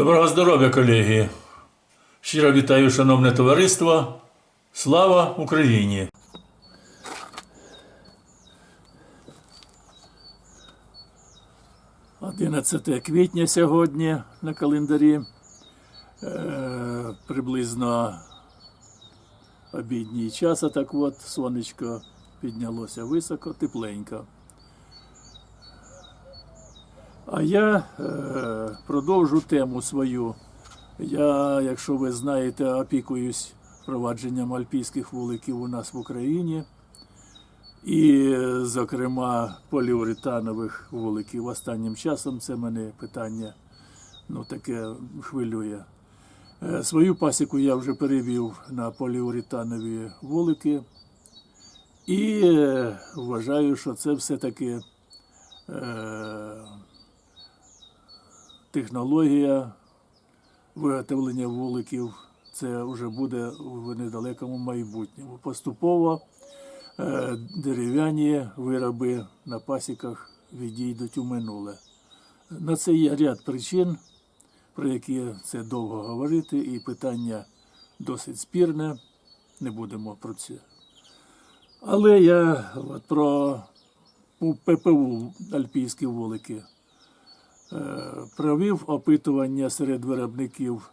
Доброго здоров'я, колеги! Щиро вітаю, шановне товариство. Слава Україні! Одинадцяте квітня сьогодні на календарі. Е, приблизно обідній час, а так от сонечко піднялося високо, тепленько. А я е, продовжу тему свою. Я, якщо ви знаєте, опікуюсь провадженням альпійських вуликів у нас в Україні. І, зокрема, поліуретанових вуликів. Останнім часом це мене питання ну, таке хвилює. Е, Свою пасіку я вже перевів на поліуретанові вулики. І е, вважаю, що це все-таки е, технологія виготовлення вуликів. Це вже буде в недалекому майбутньому. Поступово е, дерев'яні вироби на пасіках відійдуть у минуле. На це є ряд причин, про які це довго говорити, і питання досить спірне. Не будемо про це. Але я от про ППУ альпійські вулики провів опитування серед виробників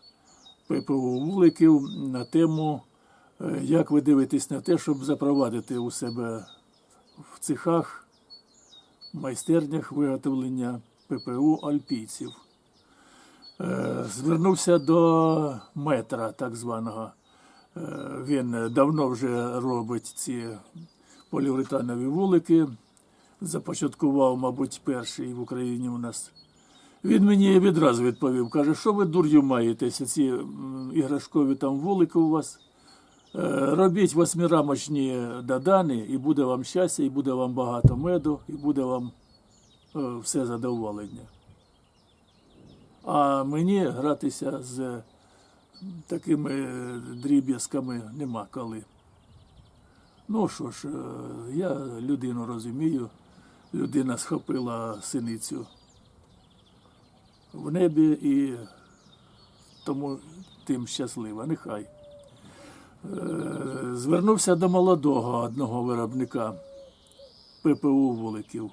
ППУ вуликів на тему, е, як ви дивитесь на те, щоб запровадити у себе в цехах, майстернях виготовлення ППУ альпійців. Е, Звернувся до метра, так званого. Е, Він давно вже робить ці поліуретанові вулики. Започаткував, мабуть, перший в Україні у нас. Він мені відразу відповів, каже, що ви дур'ю маєтеся, ці іграшкові там вулики у вас. Е, Робіть восьмирамочні дадани, і буде вам щастя, і буде вам багато меду, і буде вам е, все задоволення. А мені гратися з такими дріб'язками нема коли. Ну що ж, е, я людину розумію, людина схопила синицю в небі і тому тим щаслива, нехай. Е, Звернувся до молодого одного виробника ППУ вуликів.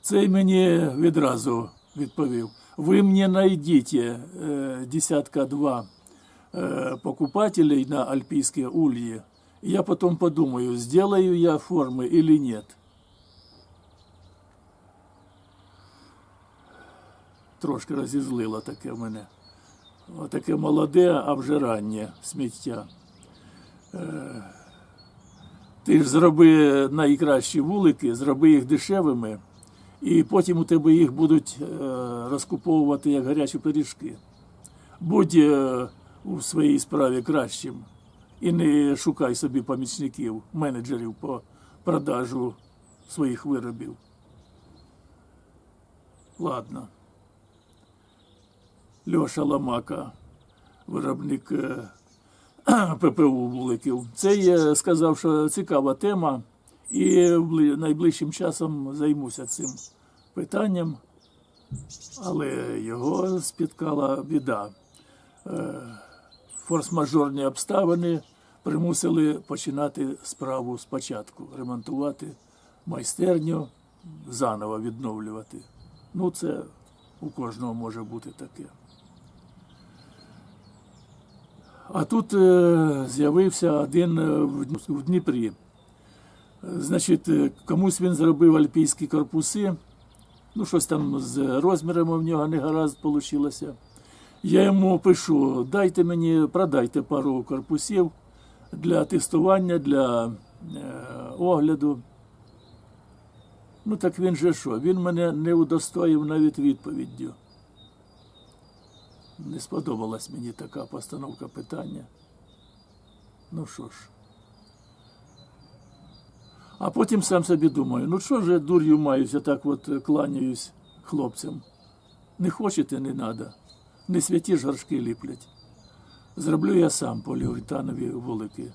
Цей мені відразу відповів: ви мені найдіть е, десятка два э, покупателей на альпийские ульи. И Я потом подумаю, сделаю я формы или нет. Трошки розізлило таке мене. Таке молоде, а вже раннє сміття. Е, Ти ж зроби найкращі вулики, зроби їх дешевими, і потім у тебе їх будуть е, розкуповувати як гарячі пиріжки. Будь е, у своїй справі кращим і не шукай собі помічників, менеджерів по продажу своїх виробів. Ладно. Льоша Ламака, виробник е, ППУ вуликів. Це я сказав, що цікава тема, і найближчим часом займуся цим питанням, але його спіткала біда. Е, Форс-мажорні обставини примусили починати справу спочатку, ремонтувати майстерню, заново відновлювати. Ну, це у кожного може бути таке. А тут е, з'явився один е, в Дніпрі. Е, Значить, е, комусь він зробив альпійські корпуси. Ну, щось там з розмірами в нього не гаразд вийшло. Я йому пишу: дайте мені, продайте пару корпусів для тестування, для е, огляду. Ну так він же що? Він мене не удостоїв навіть відповіддю. Не сподобалась мені така постановка питання. Ну що ж. А потім сам собі думаю, ну що ж я дур'ю маюся, так от е, кланяюсь хлопцям. Не хочете, не треба. Не святі ж горшки ліплять. Зроблю я сам поліуретанові вулики.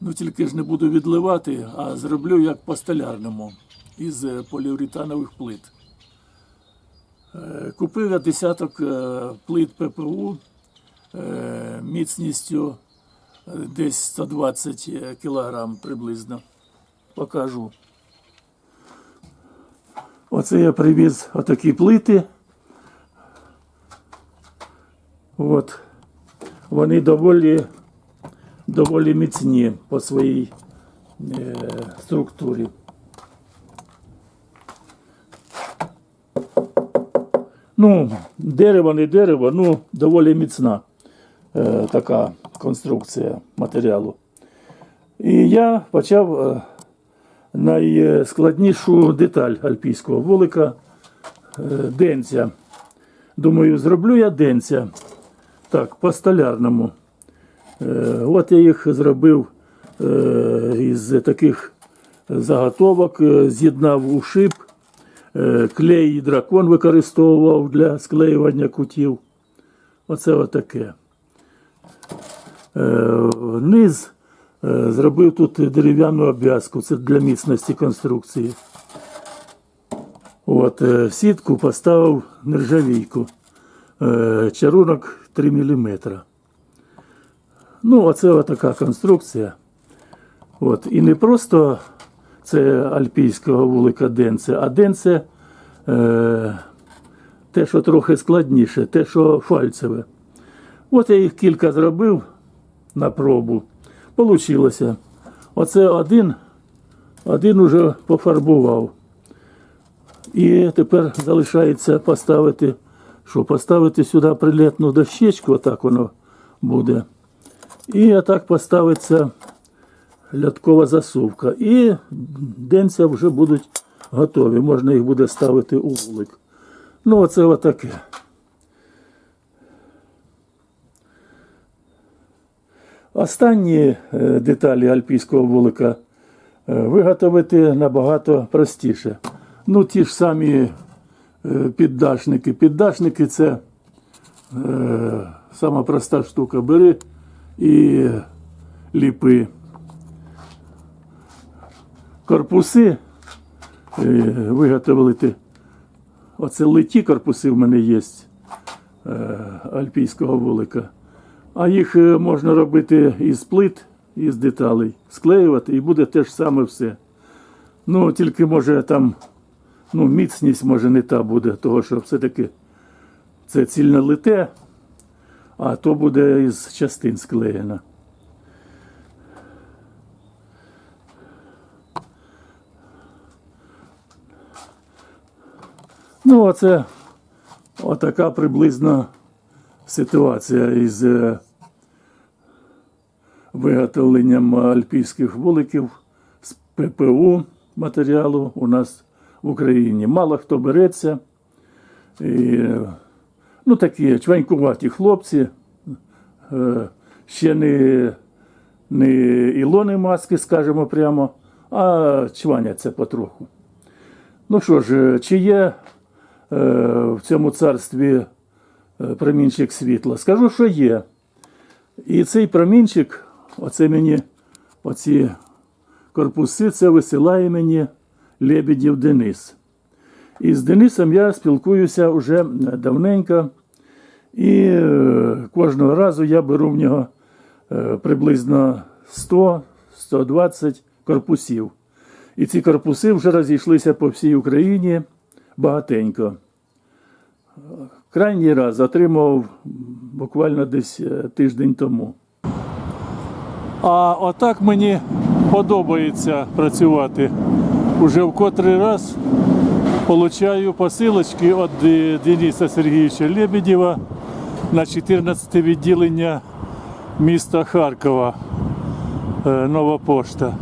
Ну тільки ж не буду відливати, а зроблю як по столярному із е, поліуретанових плит. Е, Купив я десяток е, плит ППУ е, міцністю десь 120 кілограм приблизно. Покажу. Оце я привіз отакі плити. От. Вони доволі, доволі міцні по своїй структурі. Ну, дерево не дерево, ну доволі міцна е, така конструкція матеріалу. І я почав е, найскладнішу деталь альпійського вулика е, денця. Думаю, зроблю я денця. Так, по столярному. Е, от я їх зробив е, із таких заготовок, е, з'єднав у шип, клей і дракон використовував для склеювання кутів. Оце отаке. Е, Низ е, зробив тут дерев'яну обв'язку, це для міцності конструкції. От, е, сітку поставив нержавійку. Е, Чарунок 3 мм. Ну, оце така конструкція. От. І не просто це альпійського вулика денце, а денце е, те, що трохи складніше, те, що фальцеве. От я їх кілька зробив на пробу. Получилося. Оце один, один уже пофарбував. І тепер залишається поставити, що поставити сюди прилетну дощечку, отак воно буде. І отак поставиться льоткова засувка. І денця вже будуть готові. Можна їх буде ставити у вулик. Ну, оце отаке. Останні е, деталі альпійського вулика е, виготовити набагато простіше. Ну, ті ж самі е, піддашники. Піддашники це е, сама проста штука. Бери і ліпи. Корпуси е, виготовити. Оце литі корпуси в мене є е, альпійського вулика. А їх е, можна робити із плит, із деталей, склеювати, і буде те ж саме все. Ну, тільки може там ну, міцність може не та буде, того що все-таки це цільне лите, а то буде із частин склеєно. Ну, оце отака приблизно ситуація із е, виготовленням альпійських вуликів з ППУ матеріалу у нас в Україні. Мало хто береться. І, е, ну, такі чванькуваті хлопці, е, ще не, не Ілони маски, скажімо прямо, а чваняться потроху. Ну що ж, чи є е, в цьому царстві е, промінчик світла? Скажу, що є. І цей промінчик, оце мені, оці корпуси, це висилає мені Лебедів Денис. І з Денисом я спілкуюся вже давненько. І е, кожного разу я беру в нього е, приблизно 100-120 корпусів. І ці корпуси вже розійшлися по всій Україні багатенько. Крайній раз отримав буквально десь е, тиждень тому. А отак мені подобається працювати. Уже в котрий раз получаю посилочки від Дениса Сергійовича Лебедєва на 14 відділення міста Харкова. е, Нова пошта.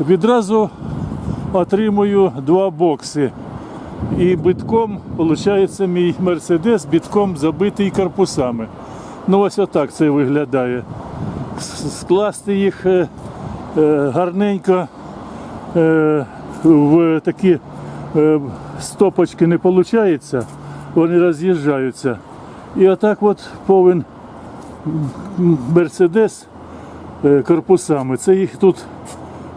Відразу отримую два бокси. І битком, виходить, мій мерседес бітком забитий корпусами. Ну, ось отак це виглядає. Скласти їх е, е, гарненько е, в такі стопочки не виходить, вони роз'їжджаються. І отак от повен мерседес корпусами. Це їх тут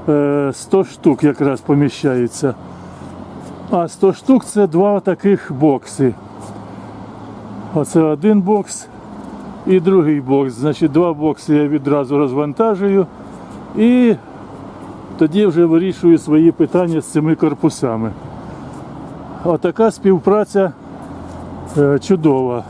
е, 100 штук якраз поміщається. А 100 штук це два таких бокси. Оце один бокс і другий бокс. Значить, два бокси я відразу розвантажую і тоді вже вирішую свої питання з цими корпусами. Отака співпраця е, чудова.